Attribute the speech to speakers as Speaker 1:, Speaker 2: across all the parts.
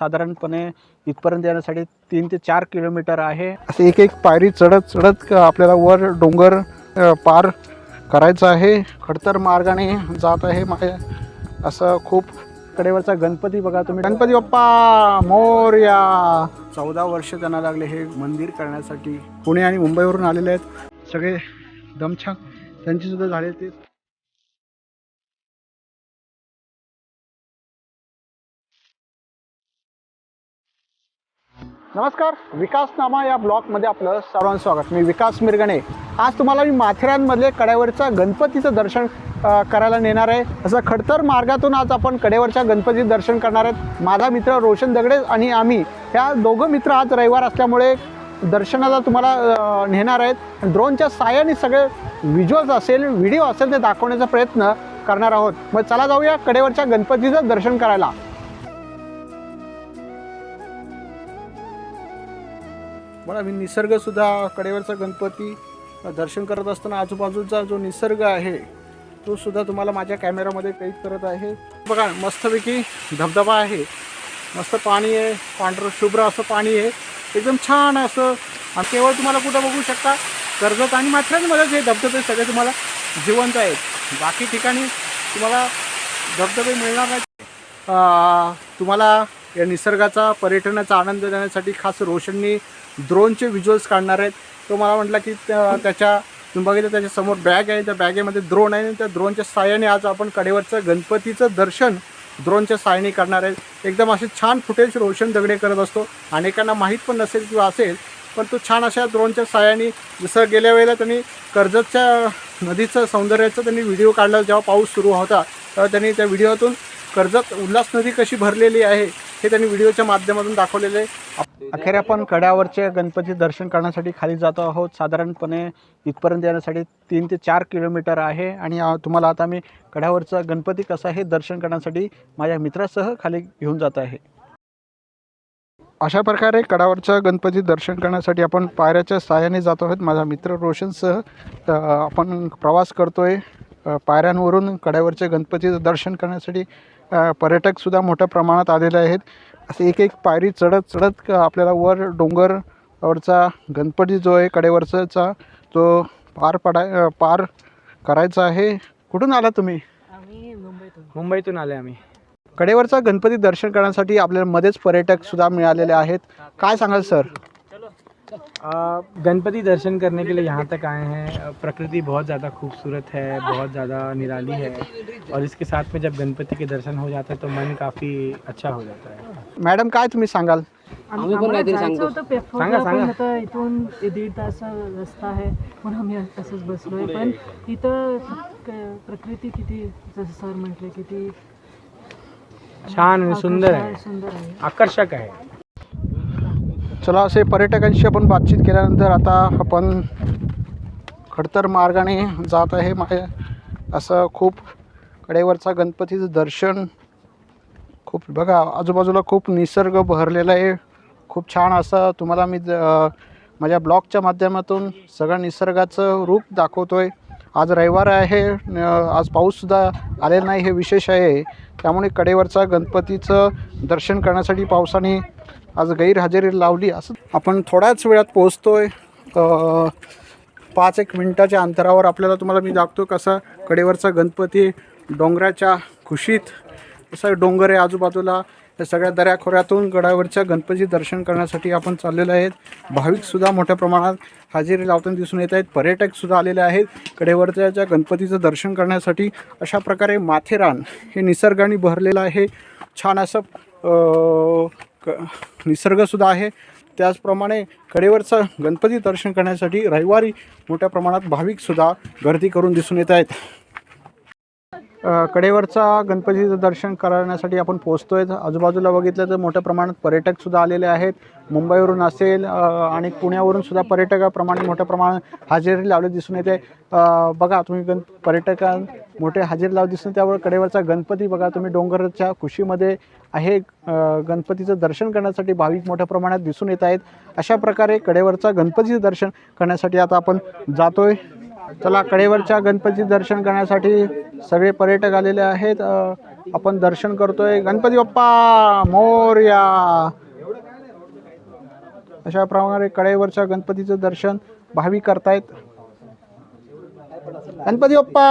Speaker 1: साधारणपणे इथपर्यंत येण्यासाठी तीन ते चार किलोमीटर आहे.
Speaker 2: असं एक एक पायरी चढत चढत आपल्याला वर डोंगर पार करायचं आहे. खडतर मार्गाने जात आहे माझ्या असं खूप
Speaker 1: कडेवरचा गणपती बघा तुम्ही.
Speaker 2: गणपती बाप्पा मोर्या.
Speaker 1: चौदा वर्ष त्यांना लागले हे मंदिर करण्यासाठी.
Speaker 2: पुणे आणि मुंबईवरून आलेले आहेत. सगळे दमछाक. त्यांची सुद्धा झाले ते. नमस्कार विकासनामा या ब्लॉगमध्ये आपलं सर्वांचं स्वागत. मी विकास मिरगणे. आज तुम्हाला मी माथेरानमधले कड्यावरच्या गणपतीचं दर्शन करायला नेणार आहे. असं खडतर मार्गातून आज आपण कडेवरच्या गणपतीचं दर्शन करणार आहेत. माझा मित्र रोशन दगडे आणि आम्ही ह्या दोघं मित्र आज रविवार असल्यामुळे दर्शनाला तुम्हाला नेणार आहेत. ड्रोनच्या साहाय्याने सगळे व्हिज्युअल्स असेल व्हिडिओ असेल ते दाखवण्याचा प्रयत्न करणार आहोत. मग चला जाऊया कडेवरच्या गणपतीचं दर्शन करायला. मला मी निसर्गसुद्धा कडेवरचा गणपती दर्शन करत असताना आजूबाजूचा जो निसर्ग आहे तो सुद्धा तुम्हाला माझ्या कॅमेरामध्ये कैद करत आहे. बघा मस्तपैकी धबधबा आहे. मस्त पाणी आहे. पांढरं शुभ्र असं पाणी आहे. एकदम छान असं. आणि केवळ तुम्हाला कुठं बघू शकता कर्जत आणि माथ्यामध्येच हे धबधबे सगळे तुम्हाला जिवंत आहेत. बाकी ठिकाणी तुम्हाला धबधबे मिळणार नाही. तुम्हाला या निसर्गाचा पर्यटनाचा आनंद देण्यासाठी खास रोशननी ड्रोनचे व्हिज्युअल्स काढणार आहेत. तो मला म्हटला की त्या- त्याच्या तुम्ही बघितलं त्याच्यासमोर बॅग आहे. त्या बॅगेमध्ये ड्रोन आहे. आणि त्या ड्रोनच्या साह्याने आज आपण कडेवरचं गणपतीचं दर्शन ड्रोनच्या साह्याने करणार आहे. एकदम असे छान फुटेज रोशन दगडे करत असतो. अनेकांना माहीत पण नसेल किंवा असेल पण तो छान अशा ड्रोनच्या साह्याने जसं गेल्या वेळेला त्यांनी कर्जतच्या नदीचं सौंदर्याचं त्यांनी व्हिडिओ काढला. जेव्हा पाऊस सुरू होता तेव्हा त्यांनी त्या व्हिडिओतून कर्जत उल्हास नदी कशी भरलेली आहे हे त्यांनी व्हिडिओच्या माध्यमातून दाखवलेले. आहे
Speaker 1: अखेर आपण कड्यावरचे गणपती दर्शन करण्यासाठी खाली जातो आहोत. साधारणपणे इथपर्यंत येण्यासाठी तीन ते चार किलोमीटर आहे. आणि तुम्हाला आता मी कड्यावरचा गणपती कसा आहे हे दर्शन करण्यासाठी माझ्या मित्रासह खाली घेऊन जात आहे.
Speaker 2: अशा प्रकारे कडावरचं गणपती दर्शन करण्यासाठी आपण पायऱ्याच्या साहाय्याने जातो आहोत. माझा मित्र रोशनसह आपण प्रवास करतो आहे पायऱ्यांवरून कड्यावरच्या गणपतीचं दर्शन करण्यासाठी पर्यटकसुद्धा मोठ्या प्रमाणात आलेले आहेत. असे एक एक पायरी चढत चढत क- आपल्याला वर डोंगरवरचा गणपती जो आहे कडेवरचा तो पार पडाय पार करायचा आहे. कुठून आला तुम्ही?
Speaker 3: आम्ही मुंबईतून.
Speaker 4: मुंबईतून आले आम्ही.
Speaker 2: कडेवरचा गणपती दर्शन करण्यासाठी आपल्याला मध्येच पर्यटक सुद्धा मिळालेले आहेत. काय सांगाल सर?
Speaker 4: गणपति दर्शन करने के लिए यहाँ तक आए हैं। प्रकृति बहुत ज़्यादा खूबसूरत है बहुत ज़्यादा निराली है। और इसके साथ में जब गणपति के दर्शन हो जाता है तो मन काफ़ी अच्छा हो जाता है।
Speaker 2: मॅडम काय तुम्ही सांगाल?
Speaker 3: आम्ही आम्हाला जायचं होतं पेपरला
Speaker 4: सांगा, सांगा.
Speaker 3: आता इथून दीड तास रस्ता आहे. म्हणून आम्ही तसंच बसलोय. पण इथं क- प्रकृती किती जसं सर म्हटले किती
Speaker 4: छान आणि सुंदर आहे. आकर्षक आहे.
Speaker 2: चला असे पर्यटकांशी आपण बातचीत केल्यानंतर आता आपण खडतर मार्गाने जात आहे माझ्या असं खूप कडेवरचा गणपतीचं दर्शन खूप बघा आजूबाजूला खूप निसर्ग बहरलेला आहे. खूप छान असं तुम्हाला मी माझ्या ब्लॉगच्या माध्यमातून सगळं निसर्गाचं रूप दाखवतो आहे आज रविवार आहे आज पाऊससुद्धा आलेला नाही हे विशेष आहे. त्यामुळे कडेवरचा गणपतीचं दर्शन करण्यासाठी पावसाने आज गैरहजेरी लावली असं. आपण थोड्याच वेळात पोहोचतोय. पाच एक मिनटाच्या अंतरावर आपल्याला तुम्हाला मी दाखतो कसा कडेवरचा गणपती डोंगराच्या खुशीत असं डोंगर आहे आजूबाजूला या सगळ्या दऱ्याखोऱ्यातून गडावरच्या गणपती दर्शन करण्यासाठी आपण चाललेलो आहेत. भाविकसुद्धा मोठ्या प्रमाणात हजेरी लावताना दिसून येत आहेत. पर्यटकसुद्धा आलेले आहेत. कडेवरच्या ज्या गणपतीचं दर्शन करण्यासाठी अशा प्रकारे माथेरान हे निसर्गाने भरलेलं आहे. छान असं क निसर्गसुद्धा आहे. त्याचप्रमाणे कडेवरचं गणपती दर्शन करण्यासाठी रविवारी मोठ्या प्रमाणात भाविकसुद्धा गर्दी करून दिसून येत आहेत. कडेवरचा गणपतीचं दर्शन करण्यासाठी आपण पोहोचतोय. आजूबाजूला बघितलं तर मोठ्या प्रमाणात पर्यटकसुद्धा आलेले आहेत. मुंबईवरून असेल आणि पुण्यावरून सुद्धा पर्यटकाप्रमाणे मोठ्या प्रमाणात हजेरी लावले दिसून येते. बघा तुम्ही गण पर्यटकां मोठे हजेरी लावले दिसून त्यावर कडेवरचा गणपती बघा तुम्ही डोंगरच्या खुशीमध्ये आहे. गणपतीचं दर्शन करण्यासाठी भाविक मोठ्या प्रमाणात दिसून येत आहेत. अशा प्रकारे कडेवरचा गणपतीचं दर्शन करण्यासाठी आता आपण जातोय. चला कडेवरच्या गणपती दर्शन करण्यासाठी सगळे पर्यटक आलेले आहेत. आपण दर्शन करतोय. गणपती बाप्पा मोर्या. अशा प्रमाणे कडेवरच्या गणपतीचं दर्शन भाविक करतायत. गणपती बाप्पा!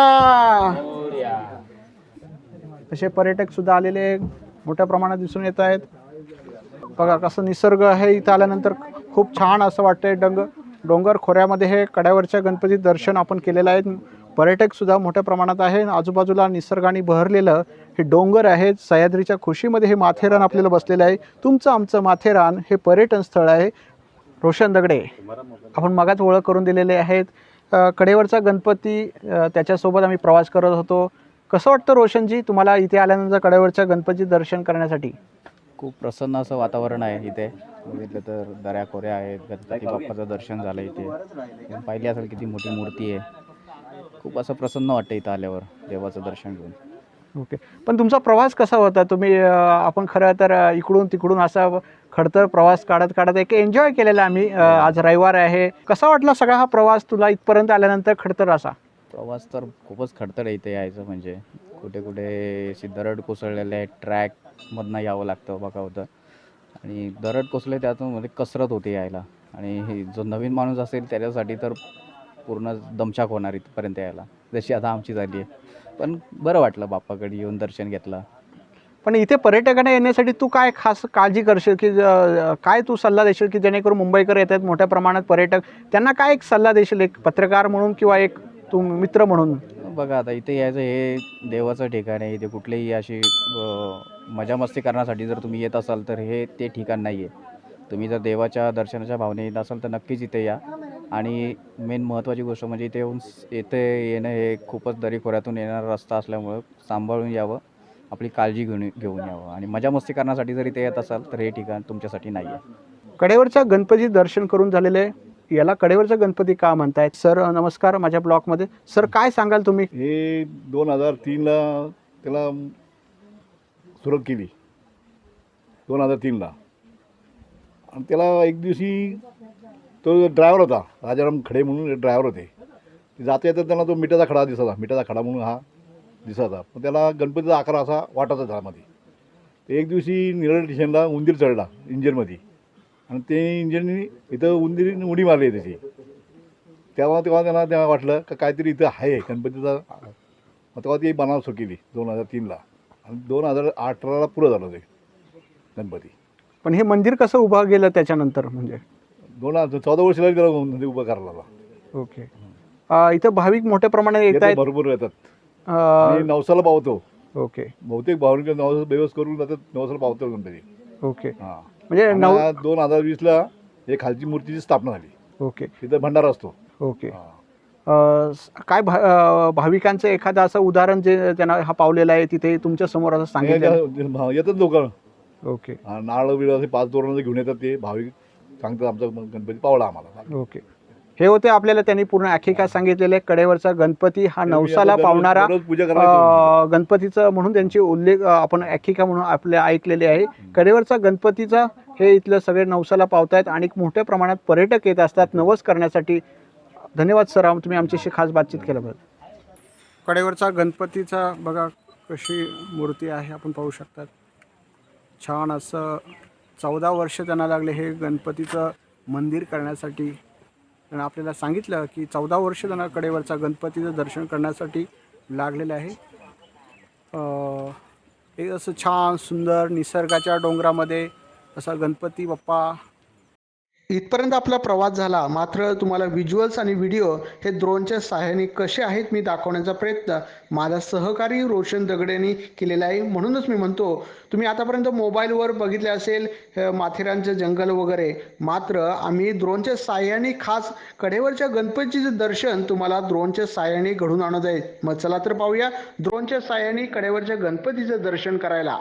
Speaker 2: असे पर्यटक सुद्धा आलेले मोठ्या प्रमाणात दिसून येत आहेत. बघा कसं निसर्ग आहे. इथं आल्यानंतर खूप छान असं वाटतंय डंग. डोंगर खोऱ्यामध्ये हे कड्यावरच्या गणपती दर्शन आपण केलेलं आहे. पर्यटकसुद्धा मोठ्या प्रमाणात आहे. आजूबाजूला निसर्गाने बहरलेलं हे डोंगर आहेत सह्याद्रीच्या खुशीमध्ये हे माथेरान आपल्याला बसलेलं आहे. तुमचं आमचं माथेरान हे पर्यटन स्थळ आहे. रोशन दगडे आपण मगाच ओळख करून दिलेले आहेत. कडेवरचा गणपती त्याच्यासोबत आम्ही प्रवास करत होतो. कसं वाटतं रोशनजी तुम्हाला इथे आल्यानंतर कडेवरच्या गणपती दर्शन करण्यासाठी?
Speaker 5: खूप प्रसन्न असं वातावरण आहे इथे. बघितलं तर दऱ्या खोऱ्या आहेत. गणपती बाप्पाचं दर्शन झालं इथे. पाहिली असेल किती मोठी मूर्ती आहे. खूप असं प्रसन्न वाटतं इथं आल्यावर देवाचं दर्शन घेऊन.
Speaker 2: ओके. पण तुमचा प्रवास कसा होता? तुम्ही आपण खरं तर इकडून तिकडून असा खडतर प्रवास काढत काढत एक एन्जॉय केलेला आम्ही अ, आज रविवार आहे. कसा वाटला सगळा हा प्रवास तुला इथपर्यंत आल्यानंतर खडतर असा?
Speaker 5: प्रवास तर खूपच खडतर इथे यायचं म्हणजे. कुठे कुठे दरड कोसळलेले आहे मधनं यावं लागतं बघा होतं. आणि दरड कोसले त्यातून म्हणजे कसरत होते यायला. आणि हे जो नवीन माणूस असेल त्याच्यासाठी तर पूर्ण दमछाक होणार इथपर्यंत यायला. जशी आता आमची झाली आहे. पण बरं वाटलं बाप्पाकडे येऊन दर्शन घेतलं.
Speaker 2: पण इथे पर्यटकांना येण्यासाठी तू काय खास काळजी करशील की काय तू सल्ला देशील की जेणेकरून मुंबईकर येतात मोठ्या प्रमाणात पर्यटक त्यांना काय एक सल्ला देशील? एक पत्रकार म्हणून किंवा एक तू मित्र म्हणून?
Speaker 5: बघा आता इथे यायचं हे देवाचं ठिकाण आहे. इथे कुठलेही अशी मजामस्ती मजा मस्ती करण्यासाठी जर तुम्ही येत असाल तर हे ते ठिकाण नाही आहे तुम्ही जर देवाच्या दर्शनाच्या भावने येत असाल तर नक्कीच इथे या. आणि मेन महत्त्वाची गोष्ट म्हणजे इथे येऊन येथे येणं हे खूपच दरीखोऱ्यातून येणारा रस्ता असल्यामुळं सांभाळून यावं. आपली काळजी घेऊन घेऊन यावं. आणि मजा मस्ती करण्यासाठी जर इथे येत असाल तर हे ठिकाण तुमच्यासाठी नाही आहे
Speaker 2: कडेवरचा गणपती दर्शन करून झालेले याला कडेवरचा गणपती का म्हणतायत? सर नमस्कार माझ्या ब्लॉकमध्ये. सर काय सांगाल तुम्ही?
Speaker 6: हे दोन हजार तीनला त्याला सुरुवात केली. दोन हजार तीनला. आणि त्याला एक दिवशी तो ड्रायव्हर होता राजाराम खडे म्हणून ड्रायव्हर होते. ते जाता येतात त्यांना तो मिठाचा खडा दिसायचा मिठाचा खडा म्हणून हा दिसायचा पण त्याला गणपतीचा आकार असा वाटायचा त्यामध्ये. ते एक दिवशी निरळ स्टेशनला उंदीर चढला इंजिनमध्ये आणि ते इंजिननी इथं उंदीर उडी मारली आहे त्याची. तेव्हा तेव्हा त्यांना तेव्हा वाटलं का काहीतरी इथं आहे गणपतीचा. मग तेव्हा ती बनावट सुरू केली दोन हजार तीनला. आणि दोन हजार अठराला पुरं झालं ते गणपती.
Speaker 2: पण हे मंदिर कसं उभं गेलं त्याच्यानंतर म्हणजे?
Speaker 6: दोन हजार चौदा वर्षाला त्याला म्हणजे उभं करायला.
Speaker 2: ओके. इथं भाविक मोठ्या प्रमाणात येत
Speaker 6: येतात
Speaker 2: आहेत.
Speaker 6: भरपूर येतात. आणि नवसाला पावतो.
Speaker 2: ओके.
Speaker 6: बहुतेक भावनिक नवस बेवस करून जातात नवसाला पावतो गणपती.
Speaker 2: ओके.
Speaker 6: हां.
Speaker 2: म्हणजे नऊ
Speaker 6: दोन हजार वीसला हे खालची मूर्तीची स्थापना झाली.
Speaker 2: ओके.
Speaker 6: तिथं भंडारा असतो.
Speaker 2: ओके. अ, स- काय भा अ, भाविकांचं एखादं असं उदाहरण जे त्यांना हा पावलेला आहे तिथे तुमच्यासमोर असं सांगितलं?
Speaker 6: हे- येतात लोक.
Speaker 2: ओके.
Speaker 6: नाळ बिळ असे पाच दोरांचे घेऊन येतात ते भाविक. सांगतात आमचा गणपती पावला आम्हाला.
Speaker 2: ओके. हे होते आपल्याला त्यांनी पूर्ण आख्यायिका सांगितलेले. कडेवरचा गणपती हा नवसाला पावणारा गणपतीचं म्हणून त्यांची उल्लेख आपण आख्यायिका म्हणून आपल्या ऐकलेले आहे. कडेवरचा गणपतीचा हे इथलं सगळे नवसाला पावतायत आणि मोठ्या प्रमाणात पर्यटक येत असतात नवस करण्यासाठी. धन्यवाद सर. आम- तुम्ही आमच्याशी खास बातचीत केल्याबद्दल कडेवरचा गणपतीचा बघा कशी मूर्ती आहे आपण पाहू शकतात. छान असं चौदा वर्ष त्यांना लागले हे गणपतीचं मंदिर करण्यासाठी. त्यांना आपल्याला सांगितलं की चौदा वर्ष त्यांना कडेवरचा गणपतीचं दर्शन करण्यासाठी लागलेलं आहे. एक असं छान सुंदर निसर्गाच्या डोंगरामध्ये असा गणपती बाप्पा इथपर्यंत आपला प्रवास झाला. मात्र तुम्हाला व्हिज्युअल्स आणि व्हिडिओ हे ड्रोनच्या सहाय्याने कसे आहेत मी दाखवण्याचा प्रयत्न माझा सहकारी रोशन दगडेंनी केलेला आहे. म्हणूनच मी म्हणतो तुम्ही आतापर्यंत मोबाईलवर बघितले असेल माथेरानचं जंगल वगैरे. मात्र आम्ही ड्रोनच्या सहाय्याने खास कडेवरच्या गणपतीचे दर्शन तुम्हाला ड्रोनच्या सहाय्याने घडून आणत आहे. मग चला तर पाहूया ड्रोनच्या सहाय्याने कडेवरच्या गणपतीचं दर्शन करायला.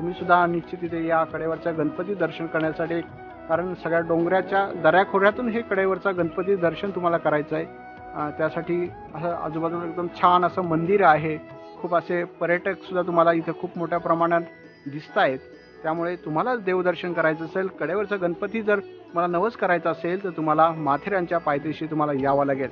Speaker 2: तुम्ही सुद्धा निश्चित इथे या कडेवरच्या गणपती दर्शन करण्यासाठी कारण सगळ्या डोंगराच्या दऱ्याखोऱ्यातून हे कडेवरचा गणपती दर्शन तुम्हाला करायचं आहे. त्यासाठी असं आजूबाजूला एकदम छान असं मंदिर आहे. खूप असे पर्यटक सुद्धा तुम्हाला इथे खूप मोठ्या प्रमाणात दिसत आहेत. त्यामुळे तुम्हाला देवदर्शन करायचं असेल कडेवरचा गणपती जर तुम्हाला नवस करायचा असेल तर तुम्हाला माथेरानच्या पायथ्याशी तुम्हाला यावं लागेल.